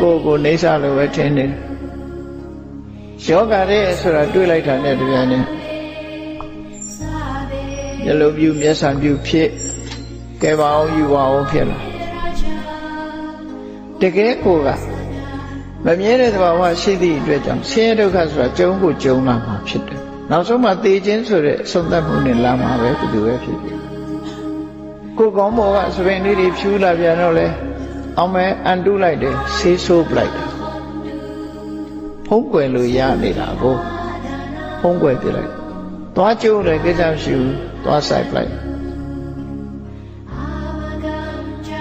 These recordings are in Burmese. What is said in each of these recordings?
ကိုယ်ကိုနေဆလို့ပဲထင်နေတယ်ယောဂတဲ့ဆိုတာတွေးလိုက်တာနဲ့တပြိုင်နက်မျက်လုံးပြူမျက်စံပြူဖြစ်ကဲပါအောင်ယူပါအောင်ဖြစ်လာတကယ်ကိုကမမြဲတဲ့သဘာဝရှိသည့်အတွက်ကြောင့်ဆင်းရဲဒုက္ခဆိုတာကြုံကိုကြုံလာမှာဖြစ်တယ်နောက်ဆုံးမှသေခြင်းဆိုတဲ့အဆုံးသတ်မှုနဲ့လာမှာပဲဘယ်သူပဲဖြစ်ဖြစ်ကိုယ်ကောင်းဘောကသပင်လေးတွေဖြူလာပြန်တော့လေ အောင်မဲအန်တုလိုက်တယ်ဆေးဆိုးပလိုက်တယ်ဖုံးကွယ်လို့ရနေတာကိုဖုံးကွယ်ပြလိုက်သွားကျိုးတယ်ကိစ္စမရှိဘူးသွားဆိုင်ပလိုက်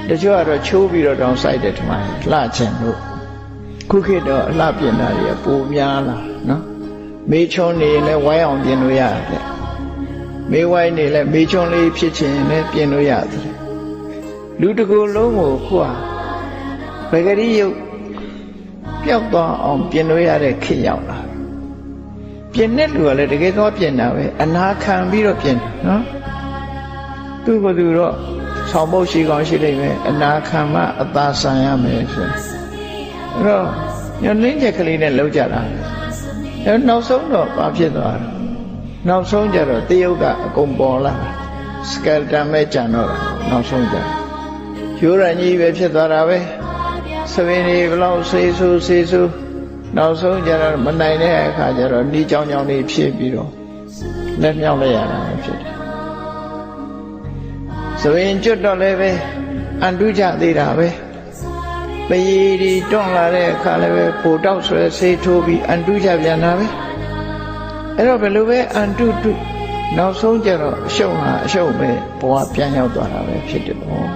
တချို့ကတော့ချိုးပြီးတော့တောင်ဆိုင်တယ်ထမလှချင်လို့ခုခေတ်တော့အလှပြင်တာတွေကပိုများလာနော်မေးချွန်းနေရင်လည်းဝိုင်းအောင်ပြင်လို့ရတယ်မေးဝိုင်းနေလည်းမေးချွန်းလေးဖြစ်ချင်ရင်လည်းပြင်လို့ရတယ်လူတကူလုံးကိုခုဟာ ဘဂရီယုတ်ပျောက်သွားအောင်ပြင်လို့ရတဲ့ခေတ်ရောက်လာပြင်တဲ့လူကလည်းတကယ်တော့ပြင်တာပဲအနာခံပြီးတော့ပြင်တယ်နော်သူ့ကိုယ်သူတော့ဆောင်ဖို့ရှိကောင်းရှိလိမ့်မယ်အနာခံမှအသာဆန်ရမယ်ဆိုအဲ့တော့ညှင်းချက်ကလေးနဲ့လောက်ကြတာအဲနောက်ဆုံးတော့ဘာဖြစ်သွားလဲနောက်ဆုံးကျတော့တရုတ်ကအကုန်ပေါ်လာစကယ်တန်မဲ့ကြံတော့တာနောက်ဆုံးကျရိုးရကြီးပဲဖြစ်သွားတာပဲ သပင်တွေဘလောက်ဆေးဆူဆေးဆူနောက်ဆုံးကျတော့မနိုင်တဲ့အခါကျတော့နှီးကြောင်ကြောင်လေးဖြစ်ပြီးတော့လက်မြောက်လိုက်ရတာပဲဖြစ်တယ်သပင်ကျွတ်တော့လည်းပဲအန်တုကြသေးတာပဲပရီဒီတွန့်လာတဲ့အခါလည်းပဲပိုတောက်ဆွဲဆေးထိုးပြီးအန်တုကြပြန်တာပဲအဲ့တော့ဘယ်လိုပဲအန်တုတုနောက်ဆုံးကျတော့အရှုံးဟာအရှုံးပဲဘဝပြန်ရောက်သွားတာပဲဖြစ်တယ်ပေါ့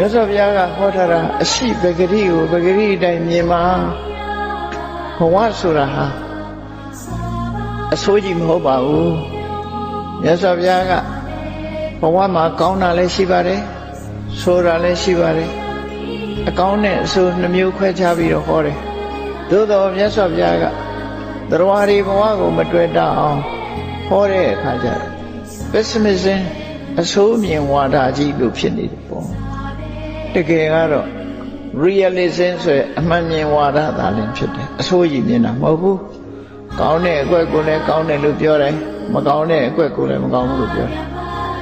မြတ်စွာဘုရားကဟောထားတာအရှိပဂရိကိုပဂရိအတိုင်းမြင်မှာဘဝဆိုတာဟာအဆိုးကြီးမဟုတ်ပါဘူးမြတ်စွာဘုရားကဘဝမှာကောင်းတာလည်းရှိပါတယ်ဆိုးတာလည်းရှိပါတယ်အကောင်းနဲ့အဆိုးနှမျိုးခွဲခြားပြီးတော့ဟောတယ်သို့တော်မြတ်စွာဘုရားကတရားရီဘဝကိုမတွေ့တတ်အောင်ဟောတဲ့အခါကျတော့ pessimism အဆိုးမြင်ဝါဒကြီးလို့ဖြစ်နေတယ်ပေါ့ တကယ်ကတော့ realism ဆိုရအမှန်မြင်ဝါဒသာလင်းဖြစ်တယ်အဆိုးကြီးမြင်တာမဟုတ်ဘူးကောင်းတဲ့အကွက်ကိုလည်းကောင်းတယ်လို့ပြောတယ်မကောင်းတဲ့အကွက်ကိုလည်းမကောင်းဘူးလို့ပြောတယ်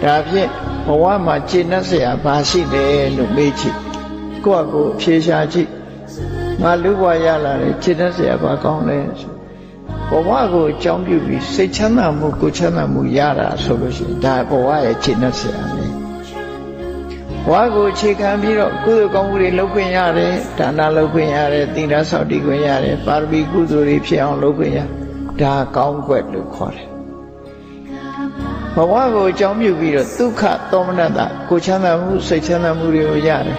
ဒါဖြင့်ဘဝမှာကျေနပ်စရာဘာရှိတယ်လို့မေးကြည့်ကိုယ့်အကိုဖြေရှားကြည့်ငါလူဘဝရလာတယ်ကျေနပ်စရာဘာကောင်းလဲဘဝကိုအကြောင်းပြုပြီးစိတ်ချမ်းသာမှုကိုချမ်းသာမှုရတာဆိုလို့ရှိရင်ဒါဘဝရဲ့ကျေနပ်စရာ ဝါကိုအခြေခံပြီးတော့ကုသိုလ်ကောင်းမှုတွေလုပ်ခွင့်ရတယ်ဒါနလုပ်ခွင့်ရတယ်သီလစောင့်တည်ခွင့်ရတယ်ပါရမီကုသိုလ်တွေဖြစ်အောင်လုပ်ခွင့်ရဒါကောင်းွက်လို့ခေါ်တယ်ဘဝကိုအကြောင်းပြုပြီးတော့ဒုက္ခသောမနတကိုချမ်းသာမှုစိတ်ချမ်းသာမှုတွေကိုရတယ်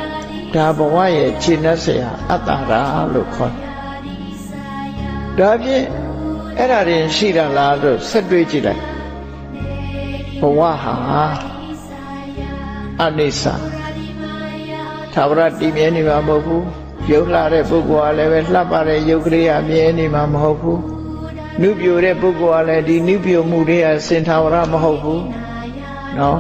ဒါဘဝရဲ့ခြေနှက်ဆရာအတ္တရာလို့ခေါ်တယ်ဒါဖြင့်အဲ့ဒါတွေရှိတာလားလို့ဆက်တွေးကြည့်လိုက်ဘဝဟာ အနိစ္စသာဝရတည်မြဲနေမှာမဟုတ်ဘူးရုပ်လှတဲ့ပုဂ္ဂိုလ်ကလည်းပဲလှပတဲ့ရုပ်ကလေးကမြဲနေမှာမဟုတ်ဘူးနုပြိုတဲ့ပုဂ္ဂိုလ်ကလည်းဒီနုပြိုမှုတွေကစင်ထာဝရမဟုတ်ဘူးနော်